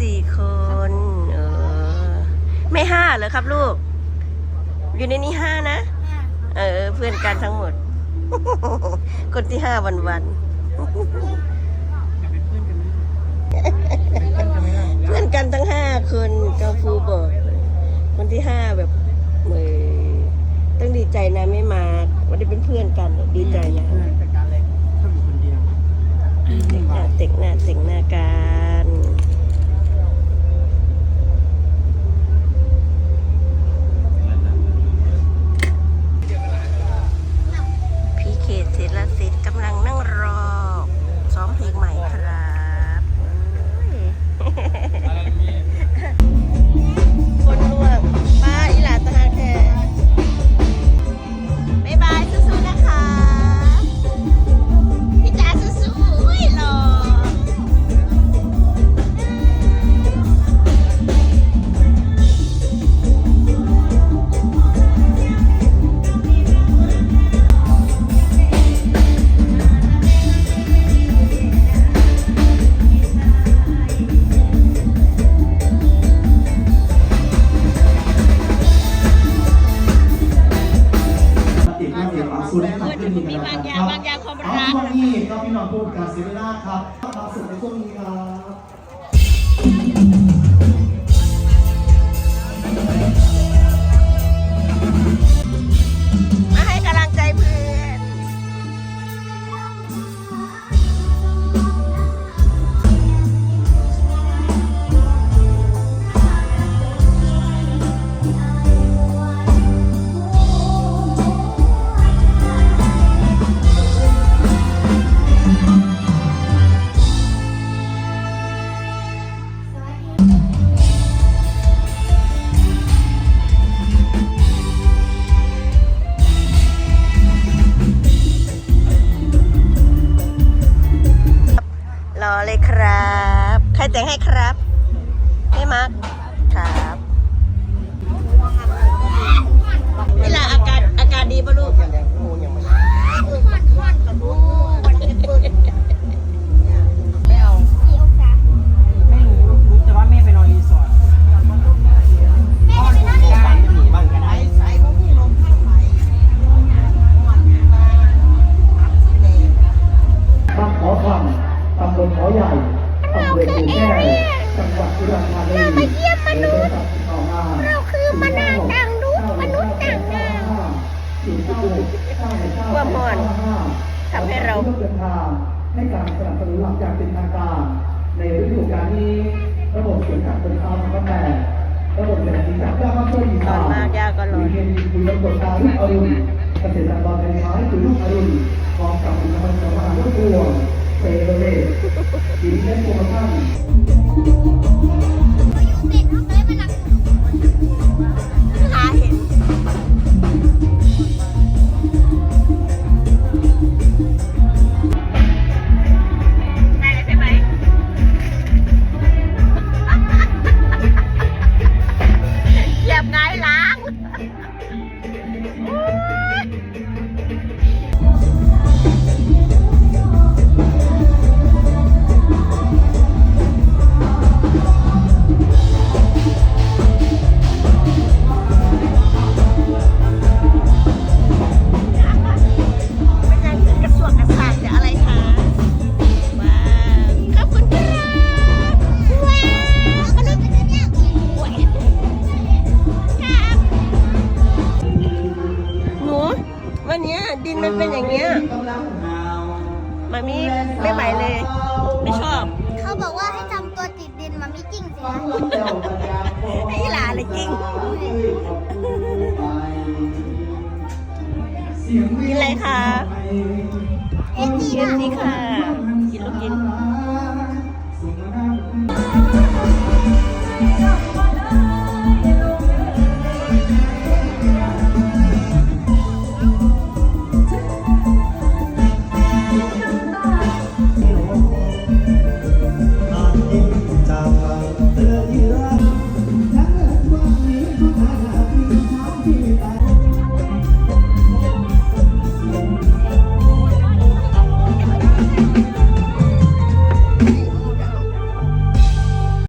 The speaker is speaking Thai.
สี่คนเออไม่ห้าเหรอครับลูก อยู่ในนี้ห้านะ เออ เพื่อนกันทั้งหมด คนที่ห้าวันวันๆเพื่อนกันทั้งห้าคนกาฟูบอกคนที่ห้าแบบเออต้องดีใจนะไม่มาวันนี้เป็นเพื่อนกันดีใจนะจัดการเลยชอบอยู่คนเดียวเต็งหน้าเต็งหน้าเต็งหน้ากัน มีกับที่นี่นะครับางอย่างความรักเอาช่วงนี้ก็พี่น้องพูดกับเสียเวลาครับความสุขในช่วงนี้ครับ ใครแต่งให้ครับให้มาร์ค เรามาเยี่ยมมนุษย์ เราคือมนุษย์ต่างดาวมนุษย์ต่างดาวความอ่อนทำให้เราเดินทางให้การสนับสนุนหลังจากเป็นทางการ ในฤดูกาลนี้ระบบเสียงจากเป็นเอาทั้งแม่ระบบเสียงจากเจ้าข้าช่วยอีสานร้อนมากย่าก็ร้อนมีเพียงคุยระบบการลูกอรุณเกษตรกรในท้ายคือลูกอรุณพร้อมกับผลิตภัณฑ์สำคัญลูกบัวเซเบเรตดีเล่นโปรโมชั่น มามีไม่ไหวเลย ไม่ชอบ เขาบอกว่าให้ทำตัวติดดินมามีกิ้งสินะพี่หลาเลยจริงกินอะไรคะเอ็นดีกินนะดีค่ะ กินลูกกิน